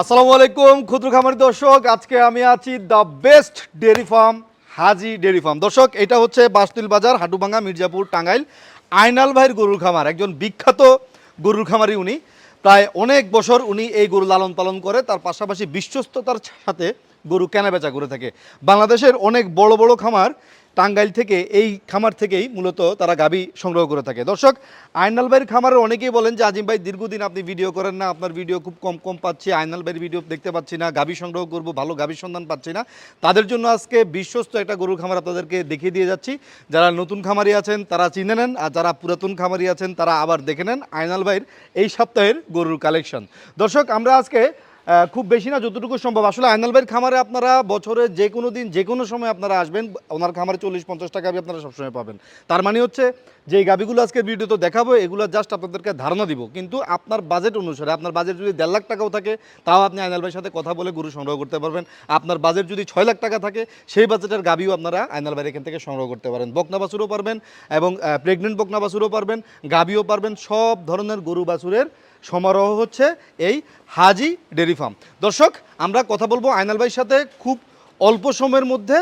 আসসালামু আলাইকুম, ক্ষুদ্র খামারি দর্শক। আজকে আমি আছি the best dairy farm, Haji dairy farm. দর্শক, এটা হচ্ছে বাসতুল বাজার, হাটুভাঙ্গা, মির্জাপুর, টাঙ্গাইল। আইনাল ভাইয়ের গরুর খামার, একজন বিখ্যাত গরুর খামারি উনি। প্রায় অনেক বছর উনি এই গরু লালন পালন করে, তার পাশাপাশি বিশ্বস্ততার সাথে গরু কেনা বেচা করে থাকে। বাংলাদেশের অনেক বড় বড় খামার টাঙ্গাইল থেকে, এই খামার থেকেই মূলত তারা গাবি সংগ্রহ করে থাকে। দর্শক, আইনাল ভাইয়ের খামারের অনেকেই বলেন যে, আজিম ভাই, দীর্ঘদিন আপনি ভিডিও করেন না, আপনার ভিডিও খুব কম কম পাচ্ছি, আইনাল ভাইয়ের ভিডিও দেখতে পাচ্ছি না গাবি সংগ্রহ করব, ভালো গাবির সন্ধান পাচ্ছি না। তাদের জন্য আজকে বিশ্বস্ত একটা গরুর খামার আপনাদেরকে দেখিয়ে দিয়ে যাচ্ছি। যারা নতুন খামারি আছেন, তারা চিনে নেন, আর যারা পুরাতন খামারি আছেন, তারা আবার দেখে নেন আইনাল ভাইয়ের এই সপ্তাহের গরুর কালেকশন। দর্শক, আমরা আজকে খুব বেশি না, যতটুকু সম্ভব। আসলে আইনাল ভাইয়ের খামারে আপনারা বছরে যে কোনো দিন, যে কোনো সময় আপনারা আসবেন, ওনার খামারে চল্লিশ, পঞ্চাশ টাকা আপনারা সবসময় পাবেন। তার মানে হচ্ছে যে এই গাবিগুলো আজকে ভিডিওতে দেখাবো, এগুলো জাস্ট আপনাদেরকে ধারণা দিব। কিন্তু আপনার বাজেট অনুসারে, আপনার বাজেট যদি দেড় লাখ টাকাও থাকে, তাও আপনি আইনাল ভাইয়ের সাথে কথা বলে গরু সংগ্রহ করতে পারবেন। আপনার বাজেট যদি ছয় লাখ টাকা থাকে, সেই বাজেটের গাবিও আপনারা আইনাল ভাইয়ের এখান থেকে সংগ্রহ করতে পারেন। বকনা বাছুরও পারবেন এবং প্রেগনেন্ট বকনা বাছুরও পারবেন গাবিও পারবেন, সব ধরনের গরু বাছুরের সমারোহ হচ্ছে এই হাজি ডেরি ফার্ম। দর্শক, আমরা কথা বলব আইনাল ভাইয়ের সাথে খুব অল্প সময়ের মধ্যে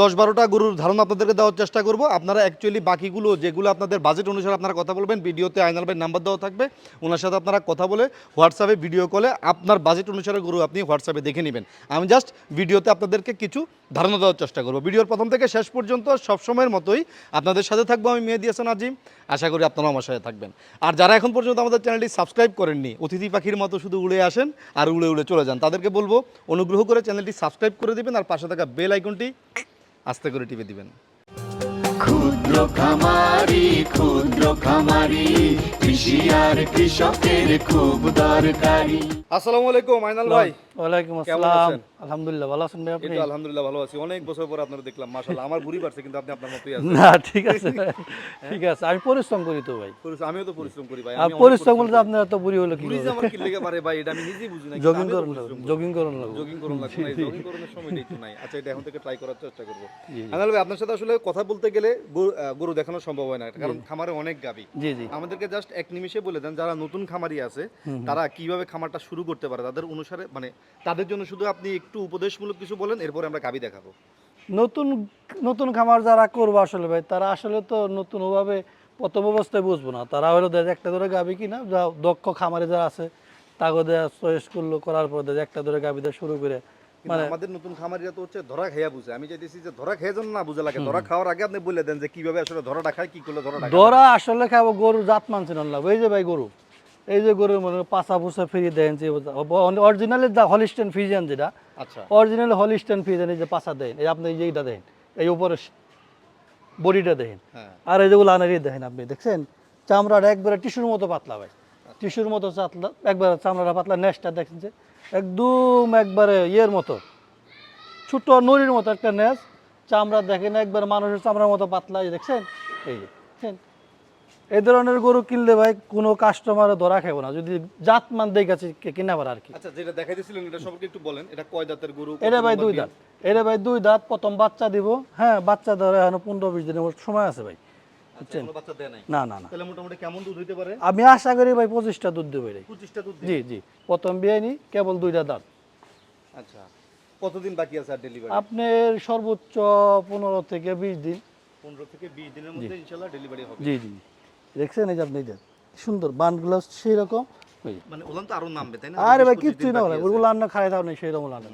দশ বারোটা গরুর ধারণা আপনাদেরকে দেওয়ার চেষ্টা করব। আপনারা অ্যাকচুয়ালি বাকিগুলো, যেগুলো আপনাদের বাজেট অনুসারে আপনারা কথা বলবেন, ভিডিওতে আইনাল ভাইয়ের নাম্বার দেওয়া থাকবে, ওনার সাথে আপনারা কথা বলে হোয়াটসঅ্যাপে ভিডিও কলে আপনার বাজেট অনুসারে গরু আপনি হোয়াটসঅ্যাপে দেখে নেবেন। আমি জাস্ট ভিডিওতে আপনাদেরকে কিছু ধারণা দেওয়ার চেষ্টা করব। ভিডিওর প্রথম থেকে শেষ পর্যন্ত সবসময়ের মতোই আপনাদের সাথে থাকব আমি মেয়ে দিয়েছেন আজিম। আশা করি আপনারাও আমার সাথে থাকবেন। আর যারা এখন পর্যন্ত আমাদের চ্যানেলটি সাবস্ক্রাইব করেননি, অতিথি পাখির মতো শুধু উড়ে আসেন আর উড়ে উড়ে চলে যান, তাদেরকে বলব, অনুগ্রহ করে চ্যানেলটি সাবস্ক্রাইব করে দেবেন আর পাশে থাকা বেল আইকনটি আস্তে করে টিপে দিবেন। ক্ষুদ্র খামারি ক্ষুদ্র খামারি কৃষি আর কৃষকের খুব দরকারি। আসসালামু আলাইকুম আইনাল ভাই। ওয়ালাইকুম আসসালাম। আলহামদুলিল্লাহ ভালো আছেন ভাই আপনি? আলহামদুলিল্লাহ ভালো আছি। অনেক বছর পর আপনারা দেখলাম মাশাআল্লাহ। আমার বুড়ি পারছে কিন্তু আপনি আপনার মতোই আছেন। না ঠিক আছে ঠিক আছে আমি পরিশ্রম করি তো ভাই। পরিশ্রম- আমিও তো পরিশ্রম করি ভাই। আমি পরিশ্রম বলতে আপনার তো বুড়ি হলো কি বুড়ি আমার কি লেগে পারে ভাই এটা আমি নিজেই বুঝি না জগিং করুন জগিং করুন লাগবে জগিং করুন লাগবে না জগিং করানোর সময়টা একটু নাই। আচ্ছা এটা এখন থেকে ট্রাই করার চেষ্টা করব। আনাল ভাই আপনার সাথে আসলে কথা বলতে গেলে গরু- গরু দেখানো সম্ভব হয় না কারণ খামারে অনেক গাবি। জি জি। আমাদেরকে জাস্ট এক নিমিষে বলে দেন যারা নতুন খামারি আছে তারা কীভাবে খামারটা শুরু করতে পারে তাদের অনুসারে মানে তাদের জন্য শুধু আপনি একটু উপদেশমূলক কিছু বলেন এরপরে আমরা গাবি দেখাবো। নতুন নতুন খামার যারা করব আসলে ভাই তারা আসলে তো নতুন ওভাবে প্রথম অবস্থায় বুঝব না। তারা হলো দেয় একটা ধরে গাবি কিনা যা দক্ষ খামারে যারা আছে তাকে দেয়া চয়েস করল করার পর দেয় একটা ধরে গাবি দেওয়া শুরু করে। মানে আমাদের নতুন খামারিরা তো হচ্ছে ধরা খেয়া বুঝে। আমি চাইতেছি যে ধরা খেয়ে যেন না বুঝে লাগে। ধরা খাওয়ার আগে আপনি বলে দেন যে কীভাবে আসলে ধরাটা খায় কি করলে ধরাটা খায়। ধরা আসলে খাব গরুর জাত মানছে না এই যে ভাই গরু এই যে গরুর মনে হয় পাছা পুষা ফিরিয়ে দেন যে অরিজিনালি হলিস্টেন ফিজিয়ান যেটা আচ্ছা। অরিজিনাল হলিস্টেন ফিজিয়ান এই যে পাছা দেন এই আপনি এইটা দেন এই উপরে বডিটা দেখেন হ্যাঁ। আর এই যেগুলো আনারি দেখেন আপনি দেখছেন? চামড়াটা একবারে টিস্যুর মতো পাতলা ভাই। টিস্যুর মতো পাতলা একবারে চামড়াটা পাতলা নেসটা দেখছেন যে একদম একবারে ইয়ের মতো। ছোট নড়ির মতো একটা নেস চামড়া দেখেন একবার মানুষের চামড়ার মতো পাতলা এই দেখছেন? এই দেখছেন? এই ধরনের গরু কিনলে ভাই কোনো কাস্টমার ধরা খাব না। যদি জাত মান দেখে আছে কিনা পারে আর কি? আচ্ছা যেটা দেখাইতেছিলেন এটা সম্পর্কে একটু বলেন। এটা কয় দাঁতের গরু এটা ভাই দুই দাঁত। এটা ভাই দুই দাঁত প্রথম বাচ্চা দিব। হ্যাঁ বাচ্চা ধরে এখন পনেরো বিশ দিনের সময় আছে ভাই। আচ্ছা কোনো বাচ্চা দেয় নাই? না না না। মোটামুটি কেমন দুধ হইতে পারে? আমি আশা করি ভাই পঁচিশটা দুধ দেবে রে পঁচিশটা দুধ জি জি। প্রথম বিয়ে নি কেবল দুইটা দাঁত। আচ্ছা কতদিন বাকি আছে আর ডেলিভারি আপনার সর্বোচ্চ পনেরো থেকে বিশ দিন। পনেরো থেকে বিশ দিনের মধ্যে ইনশাল্লাহ ডেলিভারি হবে। জি জি। দেখছেন এই যে আপনি সুন্দর বানগুলো সেই রকম মানে ওলান তো আরও নামবে তাই না? আরে ভাই বিশ, কিচ্ছুই না বলে ওগুলো খাই দাও নেই সেই রকম রান্না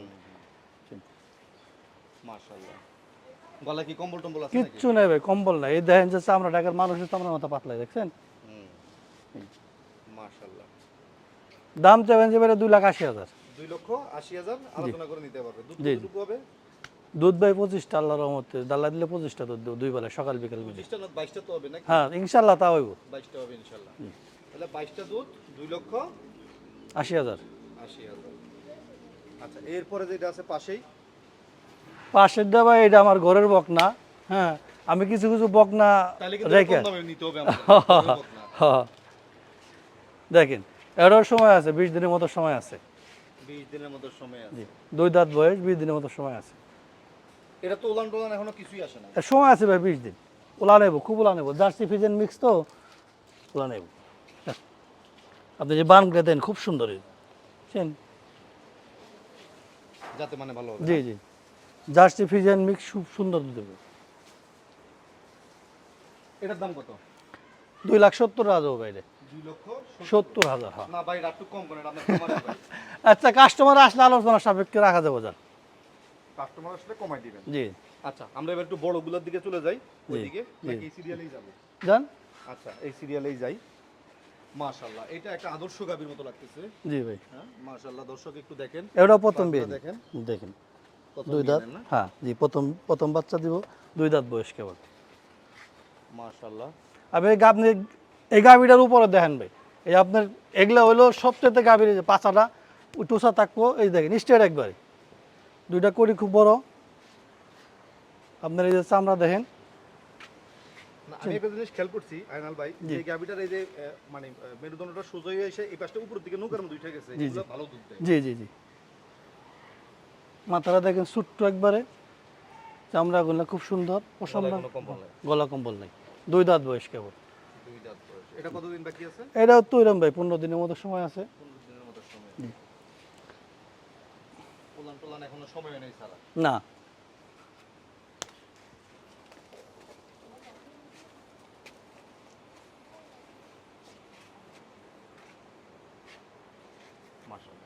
মাশাআল্লাহ। গলা কি কম্বল টম্বল আছে কিচ্ছু নেই ভাই কম্বল নাই। এই দেখেন যে চামড়া ঢাকার মানুষের চামড়ার মতো পাতলা দেখছেন? মাশাআল্লাহ। দাম চাবেন যে বেড়ে দুই লাখ আশি হাজার। দুই লক্ষ আশি হাজার আলোচনা করে নিতে পারবে। কতটুকু হবে। দুধ ভাই পঁচিশটা আল্লাহ রহমতে ডাল্লা দিলে পঁচিশটা দুধ দেবো দুই বেলা সকাল বিকাল বাইশটা তো হবে নাকি? হ্যাঁ ইনশাল্লাহ তা হইব। বাইশটা হবে ইনশাল্লাহ তাহলে বাইশটা দুধ দুই লক্ষ আশি হাজার। আশি হাজার। আচ্ছা এরপরে যেটা আছে পাশেই? পাশের দেবা এটা আমার ঘরের বকনা হ্যাঁ আমি কিছু কিছু বকনা রেখে না। হ্যাঁ। দেখেন এটার সময় আছে বিশ দিনের মতো সময় আছে। বিশ দিনের মতো সময় আছে। দুই দাঁত বয়স বিশ দিনের মতো সময় আছে। এটা তো উলান টোলান এখনও কিছুই আসে না। সময় আছে ভাই বিশ দিন। ওলা নেব খুব ওলা নেব জার্সি ফিজেন মিক্স তো ওলা নেব আপনি যে বানগুলো দেন খুব সুন্দর। বুঝছেন? যাতে মানে ভালো জি জি। জার্সি ফিজিয়ান মিক্স খুব সুন্দর দেবে এটার দাম কত? দুই লাখ সত্তর হাজার বাইরে সত্তর। হাজার হ্যাঁ। আচ্ছা কাস্টমার আসলে আলোচনা সাপেক্ষে রাখা যাবে যান। কাস্টমার আসলে কমাই দিবেন। জি। আচ্ছা আমরা এবার একটু বড়গুলোর দিকে চলে যাই। ওইদিকে নাকি এই সিরিয়ালেই যাব? যান। আচ্ছা এই সিরিয়ালেই যাই। মাশাআল্লাহ এটা একটা আদর্শ গাভীর মতো লাগতেছে। জি ভাই। হ্যাঁ মাশাআল্লাহ দর্শক একটু দেখেন। এটা প্রথম বিয়ে। দেখেন। দেখেন। দুই দাঁত। হ্যাঁ জি প্রথম প্রথম বাচ্চা দিব দুই দাঁত বয়স কেবল। মাশাআল্লাহ। এই আপনি এই গাভীটার উপরে দেখেন ভাই। এই আপনার এগুলা হলো সবচেয়ে যে পাচাটা টুসা থাকব এই দেখেন স্টেট একবারে। দুইটা করি খুব বড়। আপনার এই যে চামড়া দেখেন। আমি একটা জিনিস খেয়াল করছি আয়নাল ভাই যে গাভীটার এই যে মানে মেরুদণ্ডটা সোজা হয়ে এসে এই পাশটা উপরের দিকে নৌকার মধ্যে উঠে গেছে এগুলো ভালো দুধ দেয়। জি জি জি। মাথাটা দেখেন ছোট্ট একবারে। চামড়াগুলো খুব সুন্দর। গলা কম্বল নেই। দুই দাঁত বয়স কেবল। দুই দাঁত বয়স। এটা কতদিন বাকি আছে? এটাও তো এরম ভাই পনেরো দিনের মতো সময় আছে পনেরো দিনের মতো সময় জি। পোলান টোলান এখনও সময় নেই সারা না।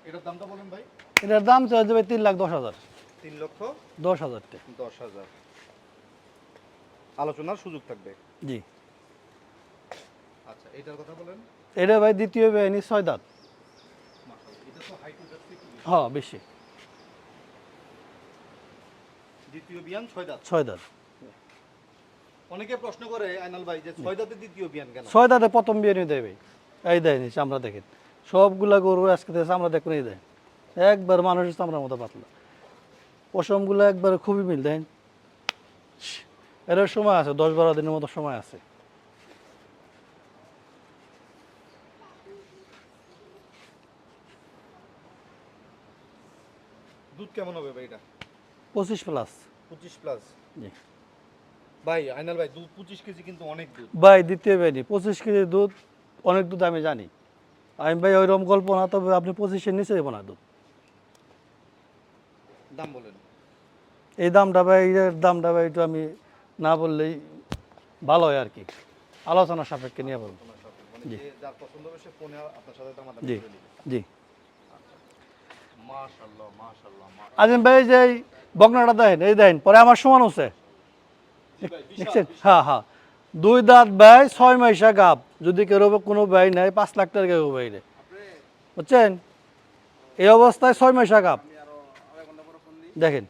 এটার দামটা বলেন ভাই। এটার দাম চাওয়া যাবে তিন লাখ দশ হাজার। তিন লক্ষ দশ হাজার দশ হাজার। আলোচনার সুযোগ থাকবে। জি। আচ্ছা এটার কথা বলেন। এটা ভাই দ্বিতীয় বেআইনি ছয় দাঁত। হ্যাঁ বেশি। দ্বিতীয় বিয়ান ছয় দাঁত। ছয় দাঁত। অনেকে প্রশ্ন করে আইনাল ভাই যে ছয় দাঁতের দ্বিতীয় বিয়ান কেন? ছয় দাঁতে প্রথম বিয়ানি দেবে এই দেয়নি চামড়া দেখেন। সবগুলা গরু আজকে থেকে চামড়া দেখুন এই দেয়। একবার মানুষের চামড়ার মতো পাতলা। পশমগুলো একবার খুবই মিল দেন। এর সময় আছে দশ বারো দিনের মতো সময় আছে। দুধ কেমন হবে ভাই? পঁচিশ প্লাস পঁচিশ প্লাস জি। ভাই আইনাল ভাই দুধ পঁচিশ কেজি কিন্তু অনেক দুধ। ভাই দ্বিতীয় বেআইনি পঁচিশ কেজি দুধ অনেক দুধ আমি জানি। আমি ভাই ওইরকম গল্প না তবে আপনি পঁচিশের নিচে দেবো না দুধ। দাম বলেন। এই দামটা ভাই এর দামটা ভাই একটু আমি না বললেই ভালো হয় আর কি। আলোচনা সাপেক্ষে নিয়ে বলব মানে জি। যার পছন্দ হবে সে ফোনে আপনার সাথে দামাদামি জি করে নিবে জি মাশাআল্লাহ মাশাআল্লাহ মা- আজিম ভাই যে এই বকনাটা দেন এই দেন পরে আমার সমান হচ্ছে। দেখছেন? হ্যাঁ হ্যাঁ। দুই দাঁত ভাই ছয় মাইসা গাব। যদি কেউ কোনো ভাই নাই পাঁচ লাখ টাকা কেউ ভাই রে বুঝছেন? এই অবস্থায় ছয় মাইসা গাব। দেখেন।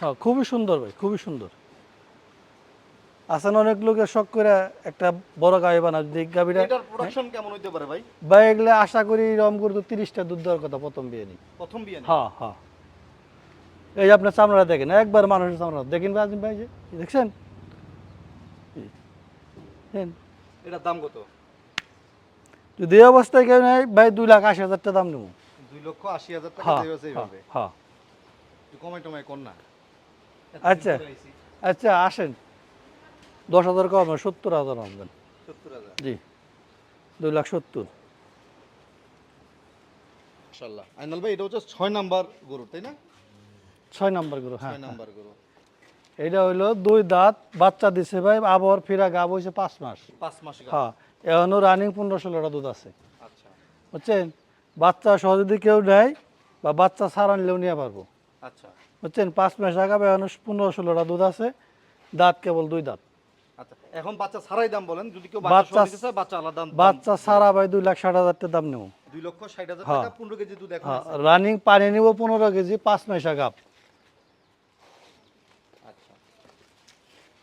হ্যাঁ খুবই সুন্দর ভাই খুবই সুন্দর। আছেন অনেক লোকের শখ করে একটা বড় গাড়ি বানা যদি গাড়িটা এটার প্রোডাকশন কেমন হইতে পারে ভাই? ভাই এগুলো আশা করি রম করে তিরিশটা দুধ দেওয়ার কথা প্রথম বিয়ে নিই প্রথম বিয়ে হ্যাঁ হ্যাঁ। এই যে আপনার চামড়া দেখেন একবার মানুষের চামড়া। দেখেন ভাই আজিম ভাই যে দেখছেন? এটার দাম কত? যদি এই অবস্থায় কেউ নেয় ভাই দুই লাখ আশি হাজার টাকা দাম নেব। দুই লক্ষ আশি হাজার টাকা হ্যাঁ হ্যাঁ, হ্যাঁ। কমাই টমাই কর না। আচ্ছা। আচ্ছা আসেন। দশ হাজার কম সত্তর হাজার আমদান জি। দুই লাখ সত্তর। আইনাল ভাই এটা হচ্ছে ছয় নাম্বার গরু তাই না? ছয় নাম্বার গরু হ্যাঁ। ছয় নাম্বার গরু। এটা হইল দুই দাঁত বাচ্চা দিছে ভাই আবহাওয়ার ফিরা গাব হয়েছে পাঁচ মাস। পাঁচ মাস গাভী। হ্যাঁ রানিং পনেরো ষোলোটা দুধ আছে। আচ্ছা। বুঝছেন? বাচ্চা সহ যদি কেউ নেয় বা বাচ্চা ছাড়া নিলেও নিয়ে পারব। আচ্ছা। বুঝছেন? পাঁচ মাস আগাবে পনেরো ষোলোটা দুধ আছে দাঁত কেবল দুই দাঁত। আচ্ছা এখন বাচ্চা ছাড়াই দাম বলেন যদি কেউ বাচ্চা- বাচ্চা আলাদা দাম। বাচ্চা ছাড়া ভাই দুই লাখ ষাট হাজার দাম নেব। দুই লক্ষ ষাট হাজার হ্যাঁ। টাকা পনেরো কেজি দুধ এখন হ্যাঁ। রানিং পানি নিব পনেরো কেজি পাঁচ মাস গাপ আচ্ছা।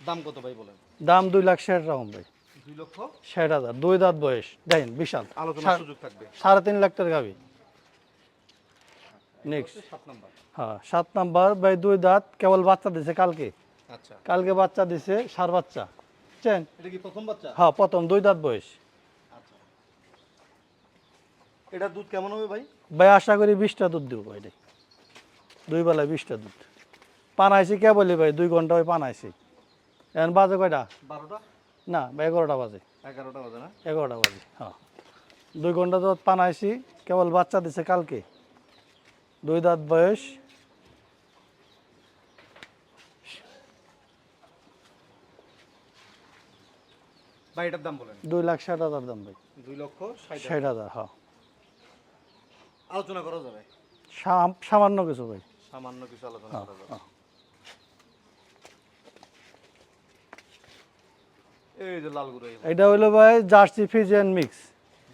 দাম কত ভাই বলেন? দাম দুই লাখ ষাট রকম ভাই। দুই লক্ষ? ষাট হাজার দুই দাঁত বয়স। দেখেন বিশাল। আলোচনার সুযোগ থাকবে। সাড়ে তিন লাখ টাকা গাবি। নেক্সট সাত নাম্বার। হ্যাঁ সাত নাম্বার ভাই দুই দাঁত কেবল বাচ্চা দিছে কালকে। আচ্ছা। কালকে বাচ্চা দিছে সার বাচ্চা। বুঝছেন? এটা কি প্রথম বাচ্চা? হ্যাঁ প্রথম দুই দাঁত বয়স। আচ্ছা। এটা দুধ কেমন হবে ভাই? ভাই আশা করি বিশটা দুধ দেবো ভাই। দুই। বেলায় বিশটা দুধ। পানাইছি কে বলি ভাই? দুই ঘণ্টা ওই পানাইছি এখন বাজে কয়টা? বারোটা? না বা এগারোটা বাজে। এগারোটা বাজে না? এগারোটা বাজে হ্যাঁ। দুই ঘণ্টা তো পানাইছি কেবল বাচ্চা দিছে কালকে। দুই দাঁত বয়স। ভাই এটার দাম বলেন। দুই লাখ ষাট হাজার দাম ভাই। দুই লক্ষ ষাট হাজার। হ্যাঁ। আলোচনা করা যাবে? সামান্য কিছু ভাই। সামান্য কিছু আলোচনা হ্যাঁ করা যাবে। হ্যাঁ। এই যে লাল গুঁড়ো এটা হলো ভাই Jersey Friesian mix.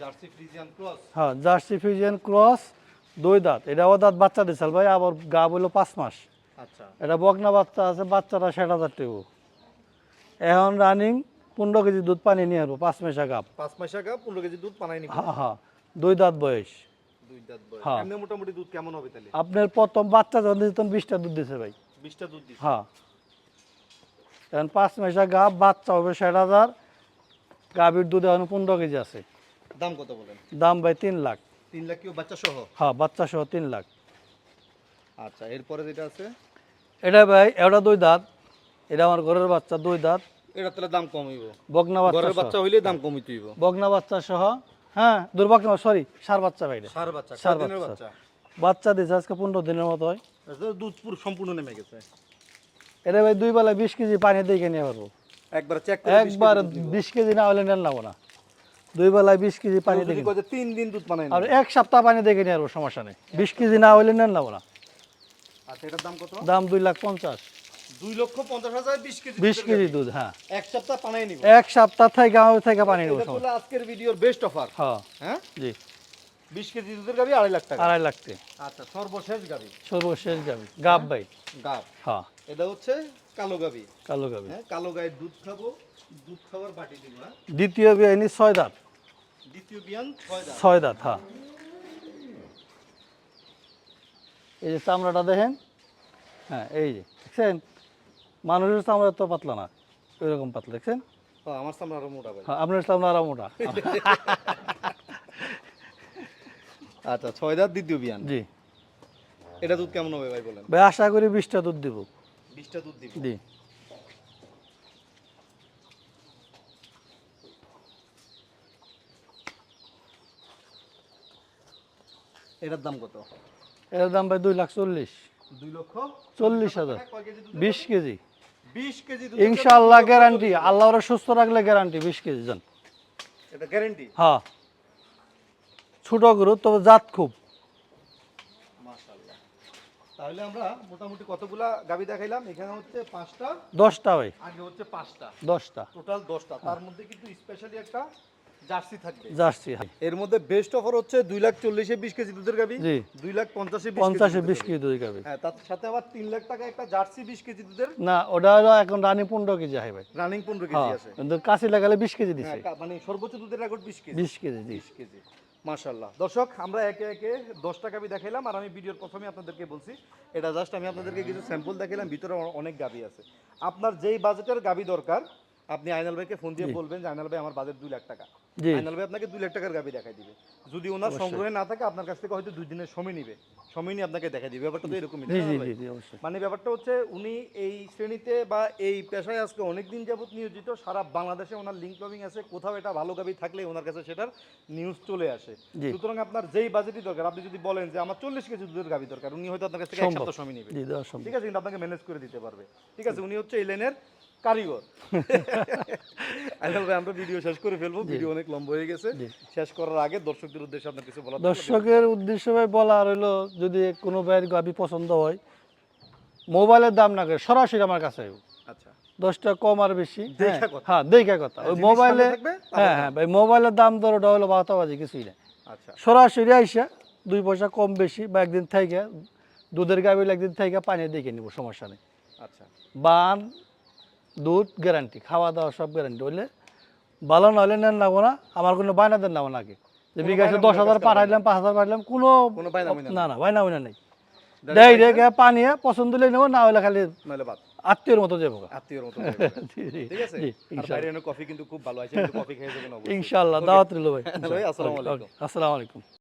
Jersey Friesian cross. হ্যাঁ জার্সি ফিজিয়ান ক্রস দুই দাঁত। এটাও দাঁত বাচ্চা ভাই আবার গা পাঁচ মাস। আচ্ছা। এটা বকনা বাচ্চা আছে বাচ্চাটা ষাট হাজার টেবু। এখন রানিং পনেরো কেজি দুধ পানি নিয়ে আসব পাঁচ মেশা কাপ। পাঁচ মাস আগা পনেরো কেজি দুধ পানি নিবে। হ্যাঁ হ্যাঁ দুই দাঁত বয়স। হ্যাঁ। মোটামুটি দুধ কেমন হবে তাহলে? আপনার প্রথম বাচ্চা যখন দিচ্ছে তখন বিশটা দুধ দিছে ভাই। বিশটা দুধ দিচ্ছে হ্যাঁ। এখন পাঁচ মেশা গাপ বাচ্চা হবে ষাট হাজার। গাভীর দুধ এখন পনেরো কেজি আছে। দাম কত বলেন? দাম ভাই তিন লাখ। তিন লাখ কেউ বাচ্চা সহ? হ্যাঁ বাচ্চা সহ তিন লাখ। আচ্ছা এরপরে যেটা আছে? এটা ভাই এটা দুই দাঁত। এটা আমার ঘরের বাচ্চা দুই দাঁত। এটা তাহলে দাম কম হইব বাচ্চা বাচ্চা হইলে দাম কমিতে হইব বাচ্চা সহ হ্যাঁ দুর্বকনা সরি সার বাচ্চা ভাই সার বাচ্চা ষাঁড় বাচ্চা। বাচ্চা? বাচ্চা আজকে পনেরো দিনের মতো হয়। দুধ পুরো সম্পূর্ণ নেমে গেছে। এটা ভাই দুই বেলা বিশ কেজি পানি দেখে নিয়ে পারব একবার চেক একবার বিশ কেজি না হলে নেন না দুই বেলায় বিশ কেজি পানি দেখে তিন দিন দুধ আর এক সপ্তাহ পানি দেখে নিয়ে আসব সমস্যা নেই। বিশ কেজি না হলে নেন না আচ্ছা এটার দাম কত? দাম দুই লাখ পঞ্চাশ। দুই লক্ষ পঞ্চাশ হাজার বিশ কেজি বিশ কেজি দুধ হ্যাঁ। এক সপ্তাহ নিব। এক সপ্তাহ থেকে আমার পানি নেব আজকের ভিডিওর বেস্ট অফার হ্যাঁ। হ্যাঁ? জি। বিশ কেজি দুধের গাবি আড়াই লাখ টাকা। আড়াই লাখতে আচ্ছা সর্বশেষ গাবি। সর্বশেষ যাবে গাব ভাই। গাব। হ্যাঁ। এটা হচ্ছে কালো গাবি। কালো গাবি। হ্যাঁ কালো গায়ের দুধ খাব দুধ খাবার বাটি দিব হ্যাঁ। দ্বিতীয় ছয় দাঁত। দ্বিতীয় বিয়ান ছয় দাম ছয় দাঁত হ্যাঁ। এই যে চামড়াটা দেখেন। হ্যাঁ এই যে দেখছেন? মানুষের চামড়া তো পাতলা না ওইরকম পাতলা দেখছেন? আমার সামনে আরও মোটা হ্যাঁ, আপনার চামড়া আরও মোটা। আচ্ছা ছয় দাঁত দ্বিতীয় বিয়ান। জি। এটা দুধ কেমন হবে ভাই বলেন? ভাই আশা করি বিশটা দুধ দিব। বিশটা দুধ দিব। জি। এটার দাম কত? এটার দাম ভাই দুই লাখ চল্লিশ। দুই লক্ষ? চল্লিশ হাজার। বিশ কেজি। ইনশাল্লাহ গ্যারান্টি। আল্লাহ ওরা সুস্থ রাখলে গ্যারান্টি বিশ কেজি যান এটা গ্যারেন্টি? হ্যাঁ। ছোট গরু তবে জাত খুব। তাহলে আমরা মোটামুটি কতগুলা গাবি দেখাইলাম? এখানে হচ্ছে পাঁচটা দশটা ভাই। আগে হচ্ছে পাঁচটা। দশটা। টোটাল দশটা। তার মধ্যে কিন্তু স্পেশালি একটা জার্সি থাকবে। জার্সি হ্যাঁ। এর মধ্যে বেস্ট অফার হচ্ছে দুই লাখ চল্লিশে বিশ কেজি দুধের গাবি জি। দুই লাখ পঞ্চাশে পঞ্চাশে বিশ কেজি দুধ খাবে হ্যাঁ তার সাথে আবার তিন লাখ টাকা একটা জার্সি বিশ কেজি দুধের। না ওটা হলো এখন রানি পনেরো কেজি হয় ভাই। রানিং পনেরো কেজি হ্যাঁ আছে। কিন্তু কাশি লাগালে বিশ কেজি দিছে। হ্যাঁ, মানে সর্বোচ্চ দুধের রেকর্ড বিশ কেজি। বিশ কেজি বিশ কেজি। মাশাল্লাহ দর্শক আমরা একে একে দশটা গাবি দেখাইলাম আর আমি ভিডিওর প্রথমে আপনাদেরকে বলছি এটা জাস্ট আমি আপনাদেরকে কিছু স্যাম্পল দেখাইলাম ভিতরে অনেক গাবি আছে। আপনার যেই বাজেটের গাবি দরকার আপনি আইনাল ভাইকে ফোন দিয়ে বলবেন যে আইনাল ভাই আমার বাজেট দুই লাখ টাকা। ভাই আপনাকে দুই লাখ টাকার গাবি দেখাই দিবে। যদি ওনার সংগ্রহে না থাকে আপনার কাছ থেকে হয়তো দুই দিনের সময় নিবে। সময় নিয়ে আপনাকে দেখাই দিবে। ব্যাপারটা তো এরকমই মানে ব্যাপারটা হচ্ছে উনি এই শ্রেণীতে বা এই পেশায় আজকে অনেক দিন যাবত নিয়োজিত। সারা বাংলাদেশে ওনার লিঙ্ক লবিং আছে। কোথাও এটা ভালো গাবি থাকলে ওনার কাছে সেটার নিউজ চলে আসে। সুতরাং আপনার যেই বাজেটই দরকার আপনি যদি বলেন যে আমার চল্লিশ কেজি দুধের গাবি দরকার উনি হয়তো আপনার কাছ থেকে এক সপ্তাহ সময় নেবে। ঠিক আছে কিন্তু আপনাকে ম্যানেজ করে দিতে পারবে। ঠিক আছে উনি হচ্ছে এই লাইনের কারিগর। আইনাল ভাই আমরা ভিডিও শেষ করে ফেলব। ভিডিও অনেক লম্বা হয়ে গেছে। শেষ করার আগে দর্শকদের উদ্দেশ্যে আপনার কিছু থাকলে দর্শকের উদ্দেশ্য ভাই বলা হলো যদি কোনো ভাইয়ের গাবি পছন্দ হয় মোবাইলের দাম না করে সরাসরি আমার কাছে আচ্ছা। দশটা কম আর বেশি হ্যাঁ, হ্যাঁ দেখা কথা। ওই মোবাইলে সামনে থাকবে, তারপর হ্যাঁ হ্যাঁ ভাই মোবাইলের দাম ধর ওটা হলো বাতাবাজি কিছুই না। আচ্ছা। সরাসরি আইসা দুই পয়সা কম বেশি বা একদিন থেকে দুধের গাবি একদিন থেকে পানি দেখে নিব সমস্যা নেই। আচ্ছা। বান দুধ গ্যারান্টি খাওয়া দাওয়া সব গ্যারান্টি হইলে ভালো না হলে নেন নেব না আমার কোনো বায়না দেন নেব নাকি? যে বিকাশে দশ হাজার পাঠাইলাম পাঁচ হাজার পাঠাইলাম কোনো না না বায়না উইনা নেই। ডাইরেক্ট পানি পছন্দ হলে নেব না হলে খালি আত্মীয়র মতো যাব আত্মীয়র মতো জি, জি, ঠিক আছে? ইনশাল্লাহ। কফি কিন্তু খুব ভালো আছে কফি খেয়ে যাবেন অবশ্যই। দাওয়াত রইল ভাই। ভাই, আসসালামু আলাইকুম। আসসালামু আলাইকুম।